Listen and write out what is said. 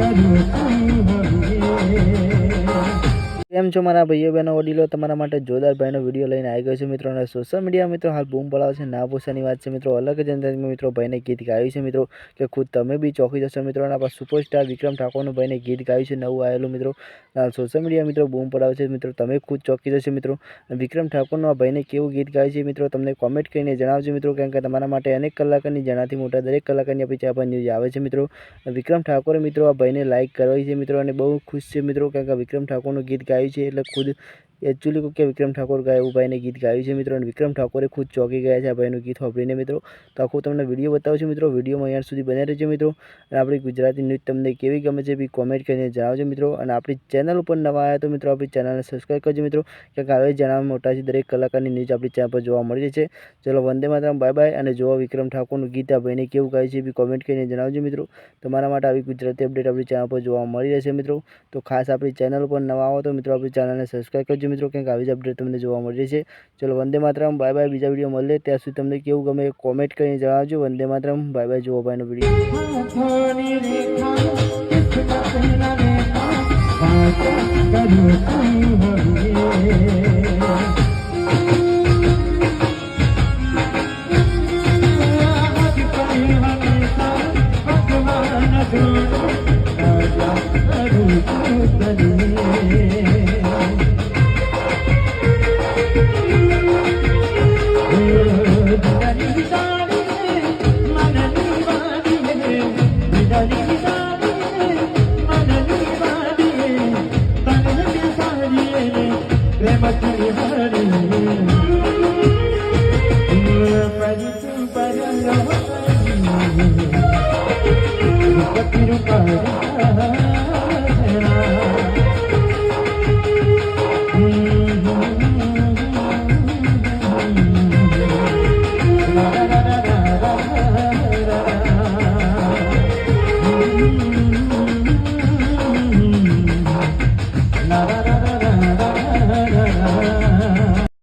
I do. કેમ છો મારા ભાઈઓ બહેનો, વડીલો? તમારા માટે જોરદાર ભાઈનો વીડિયો લઈને આવી ગયો છે મિત્રો. અને સોશિયલ મીડિયા મિત્રો, હાલ બૂમ પડાવે છે. ના પૂછવાની વાત છે મિત્રો. અલગ જ અંદાજમાં મિત્રો ભાઈને ગીત ગાયું છે મિત્રો. કે ખુદ તમે બી ચોકી જશો મિત્રો. અને આપણા સુપરસ્ટાર વિક્રમ ઠાકોરનું ભાઈને ગીત ગાયું છે, નવું આવેલું મિત્રો. સોશિયલ મીડિયા મિત્રો બૂમ પડાવે છે મિત્રો. તમે ખુદ ચોકી જશો મિત્રો. વિક્રમ ઠાકોરનું આ ભાઈને કેવું ગીત ગાયું છે મિત્રો? તમને કોમેન્ટ કરીને જણાવજો મિત્રો. કારણ કે તમારા માટે અનેક કલાકારની જણાથી મોટા દરેક કલાકારની આપણી ચા ન્યૂઝ આવે છે મિત્રો. વિક્રમ ઠાકોરે મિત્રો આ ભાઈને લાઇક કરવી છે મિત્રો. અને બહુ ખુશ છે મિત્રો. કારણ કે વિક્રમ ઠાકોરનું ગીત ગાયું છે એટલે ખુદ એકચ્યુઅલી કહું કે વિક્રમ ઠાકોર ગાય એવું ભાઈને ગીત ગાયું છે મિત્રો. અને વિક્રમ ઠાકોરે ખુદ ચોકી ગયા છે આ ભાઈનું ગીત સાંભળીને મિત્રો. તો આખું તમને વીડિયો બતાવું છું મિત્રો. વિડીયોમાં અહીંયા સુધી બન્યા રહેજો મિત્રો. અને આપણી ગુજરાતી ન્યૂઝ તમને કેવી ગમે છે બી કોમેન્ટ કરીને જણાવજો મિત્રો. અને આપણી ચેનલ ઉપર નવા આવ્યા તો મિત્રો આપણી ચેનલને સબસ્ક્રાઈબ કરજો મિત્રો. કે હવે જણાવવા મોટા છે દરેક કલાકારની ન્યૂઝ આપણી ચેનલ પર જોવા મળી છે. ચલો વંદે માતરમ બાય બાય અને જોવા વિક્રમ ઠાકોરનું ગીત આ ભાઈને કેવું ગાય છે બી કોમેન્ટ કરીને જણાવજો મિત્રો. તમારા માટે આવી ગુજરાતી અપડેટ આપણી ચેનલ પર જોવા મળી રહેશે મિત્રો. તો ખાસ આપણી ચેનલ ઉપર નવા આવો તો મિત્રો આપણી ચેનલને સબસ્ક્રાઈબ કરજો મિત્રો. કંઈક આવી જ અપડેટ તમને જોવા મળી છે. ચલો, વંદે માતરમ. બાય બાય બીજા વીડિયો મળે ત્યાં સુધી તમને કેવું ગમે કોમેન્ટ કરીને જણાવજો. વંદે માતરમ. બાય બાય જોવા ભાઈનો વીડિયો la la la